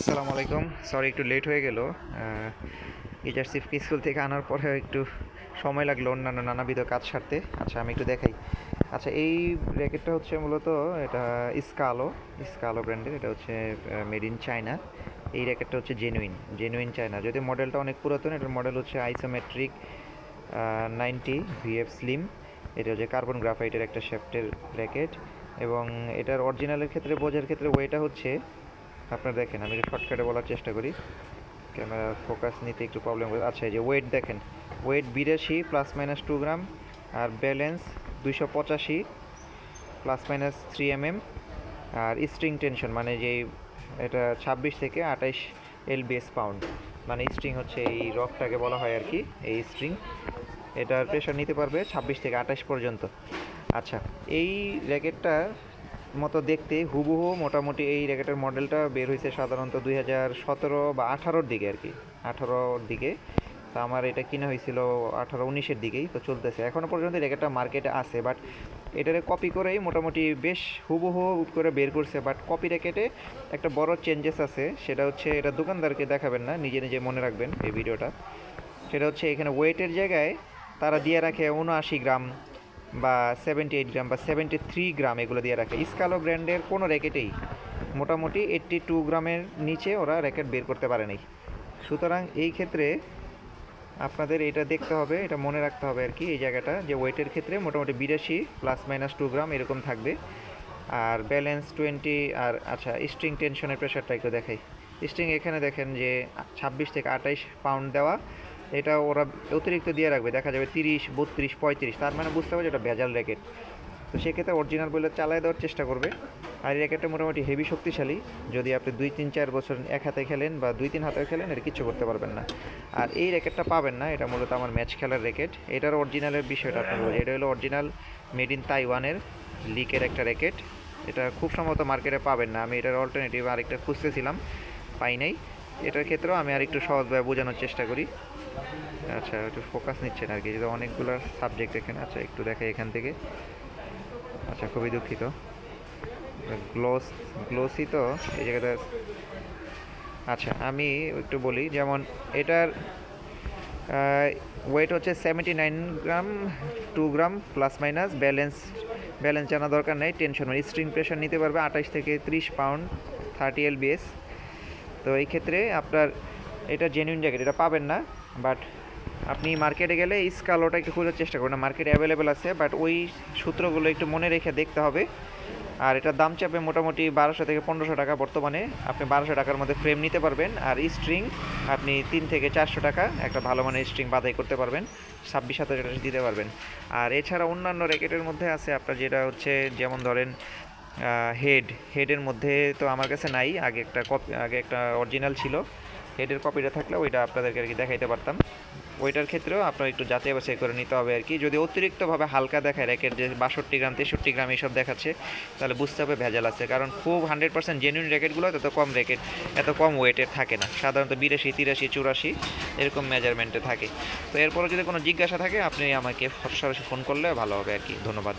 আসসালামু আলাইকুম। সরি একটু লেট হয়ে গেল। ইজারসিফকে স্কুল থেকে আনার পরে একটু সময় লাগল অন্যান্য নানাবিধ কাজ সারতে। আচ্ছা আমি একটু দেখাই। আচ্ছা এই র্যাকেটটা হচ্ছে মূলত এটা স্কালো স্কালো ব্র্যান্ডের এটা হচ্ছে মেড ইন চায়না এই র্যাকেটটা হচ্ছে জেনুইন জেনুইন চায়না যদি মডেলটা অনেক পুরাতন, এটার মডেল হচ্ছে আইসোমেট্রিক নাইনটি ভিএফ স্লিম এটা হচ্ছে কার্বন গ্রাফাইটের একটা শেফটের র্যাকেট। এবং এটার অরিজিনালের ক্ষেত্রে, বোঝার ক্ষেত্রে ওয়েটা হচ্ছে আপনারা দেখেন, আমি একটু শর্টকাটে বলার চেষ্টা করি। ক্যামেরা ফোকাস নিতে একটু প্রবলেম আচ্ছা এই যে ওয়েট দেখেন। ওয়েট বিরাশি প্লাস মাইনাস টু গ্রাম আর ব্যালেন্স দুইশো পঁচাশি plus minus three M M আর স্ট্রিং টেনশন মানে যে এটা ছাব্বিশ থেকে আঠাইশ এলবিএস পাউন্ড মানে স্ট্রিং হচ্ছে এই রকটাকে বলা হয় আর কি, এই স্ট্রিং এটার প্রেশার নিতে পারবে ছাব্বিশ থেকে আঠাশ পর্যন্ত। আচ্ছা এই র্যাকেটটা মতো দেখতে, হুবহু মোটামুটি এই র্যাকেটের মডেলটা বের হয়েছে সাধারণত দুই হাজার সতেরো বা আঠারোর দিকে আর কি, আঠারোর দিকে। তো আমার এটা কিনা হয়েছিল আঠারো উনিশের দিকেই, তো চলতেছে। এখনও পর্যন্ত র্যাকেটটা মার্কেটে আছে, বাট এটারে কপি করেই মোটামুটি বেশ হুবহু করে বের করছে। বাট কপি র্যাকেটে একটা বড় চেঞ্জেস আছে, সেটা হচ্ছে এটা দোকানদারকে দেখাবেন না, নিজে নিজে মনে রাখবেন এই ভিডিওটা। সেটা হচ্ছে এখানে ওয়েটের জায়গায় তারা দিয়ে রাখে উনআশি গ্রাম। বা সেভেন্টি এইট গ্রাম বা সেভেন্টি থ্রি গ্রাম এগুলো দিয়ে রাখে। স্কালো ব্র্যান্ডের কোনো র্যাকেটেই মোটামুটি এইট্টি টু গ্রামের নিচে ওরা র্যাকেট বের করতে পারে নাই সুতরাং এই ক্ষেত্রে আপনাদের এটা দেখতে হবে, এটা মনে রাখতে হবে আর কি এই জায়গাটা যে ওয়েটের ক্ষেত্রে মোটামুটি বিরাশি প্লাস মাইনাস টু গ্রাম এরকম থাকবে। আর ব্যালেন্স টোয়েন্টি আর আচ্ছা স্ট্রিং টেনশনের প্রেশারটা একটু দেখাই। স্ট্রিং এখানে দেখেন যে ছাব্বিশ থেকে আঠাইশ পাউন্ড দেওয়া। এটা ওরা অতিরিক্ত দিয়ে রাখবে, দেখা যাবে তিরিশ, বত্রিশ, পঁয়ত্রিশ, তার মানে বুঝতে হবে যে এটা ভেজাল র্যাকেট তো সেক্ষেত্রে অরিজিনাল বলে চালায় দেওয়ার চেষ্টা করবে। আর এই র্যাকেটটা মোটামুটি হেভি শক্তিশালী, যদি আপনি দুই তিন চার বছর এক হাতে খেলেন বা দুই তিন হাতে খেলেন এটা কিচ্ছু করতে পারবেন না। আর এই র্যাকেটটা পাবেন না, এটা মূলত আমার ম্যাচ খেলার র্যাকেট এটার অরিজিনালের বিষয়টা আপনার এটা হলো অরিজিনাল মেড ইন তাইওয়ানের লিকের একটা র্যাকেট এটা খুব সম্ভবত মার্কেটে পাবেন না, আমি এটার অল্টারনেটিভ আরেকটা খুঁজতেছিলাম, পাই নাই। এটার ক্ষেত্রেও আমি আর একটু সহজভাবে বোঝানোর চেষ্টা করি। আচ্ছা একটু ফোকাস নিচ্ছেন আর কি, যেহেতু অনেকগুলো সাবজেক্ট এখানে আচ্ছা একটু দেখাই এখান থেকে। আচ্ছা খুবই দুঃখিত। গ্লোস গ্লোসি তো, এই জায়গাটা আচ্ছা আমি একটু বলি, যেমন এটার ওয়েট হচ্ছে seventy nine gram two gram plus minus balance balance জানা দরকার নেই টেনশন স্ট্রিং প্রেশার নিতে পারবে আঠাশ থেকে ত্রিশ পাউন্ড থার্টি এল বিএস তো এই ক্ষেত্রে আপনার এটা জেনুইন জ্যাকেট এটা পাবেন না বাট আপনি মার্কেটে গেলে স্কালোটা একটু খোঁজার চেষ্টা করুন মার্কেটে অ্যাভেলেবেল আছে বাট ওই সূত্রগুলো একটু মনে রেখে দেখতে হবে। আর এটার দাম চাপে মোটামুটি বারোশো থেকে পনেরোশো টাকা বর্তমানে, আপনি বারোশো টাকার মধ্যে ফ্রেম নিতে পারবেন, আর স্ট্রিং আপনি তিন থেকে চারশো টাকা একটা ভালো মানের স্ট্রিং বাধাই করতে পারবেন, ছাব্বিশ টাকা দিতে পারবেন। আর এছাড়া অন্যান্য র্যাকেটের মধ্যে আছে আপনার যেটা হচ্ছে, যেমন ধরেন হেড হেডের মধ্যে তো আমার কাছে নাই, আগে একটা কপি আগে একটা অরিজিনাল ছিল। হেডের কপিটা থাকলে ওইটা আপনাদেরকে আর কি দেখাইতে পারতাম। ওইটার ক্ষেত্রেও আপনার একটু যাচাই বাছাই করে নিতে হবে আর কি। যদি অতিরিক্তভাবে হালকা দেখায় র্যাকেট যে বাষট্টি গ্রাম, তেষট্টি গ্রাম এইসব দেখাচ্ছে, তাহলে বুঝতে হবে ভেজাল আছে। কারণ খুব হান্ড্রেড পার্সেন্ট জেনুইন র্যাকেটগুলো এত কম র্যাকেট, এত কম ওয়েটের থাকে না। সাধারণত বিরাশি, তিরাশি, চুরাশি এরকম মেজারমেন্টে থাকে। তো এরপরে যদি কোনো জিজ্ঞাসা থাকে, আপনি আমাকে সরাসরি ফোন করলে ভালো হবে আর কি। ধন্যবাদ।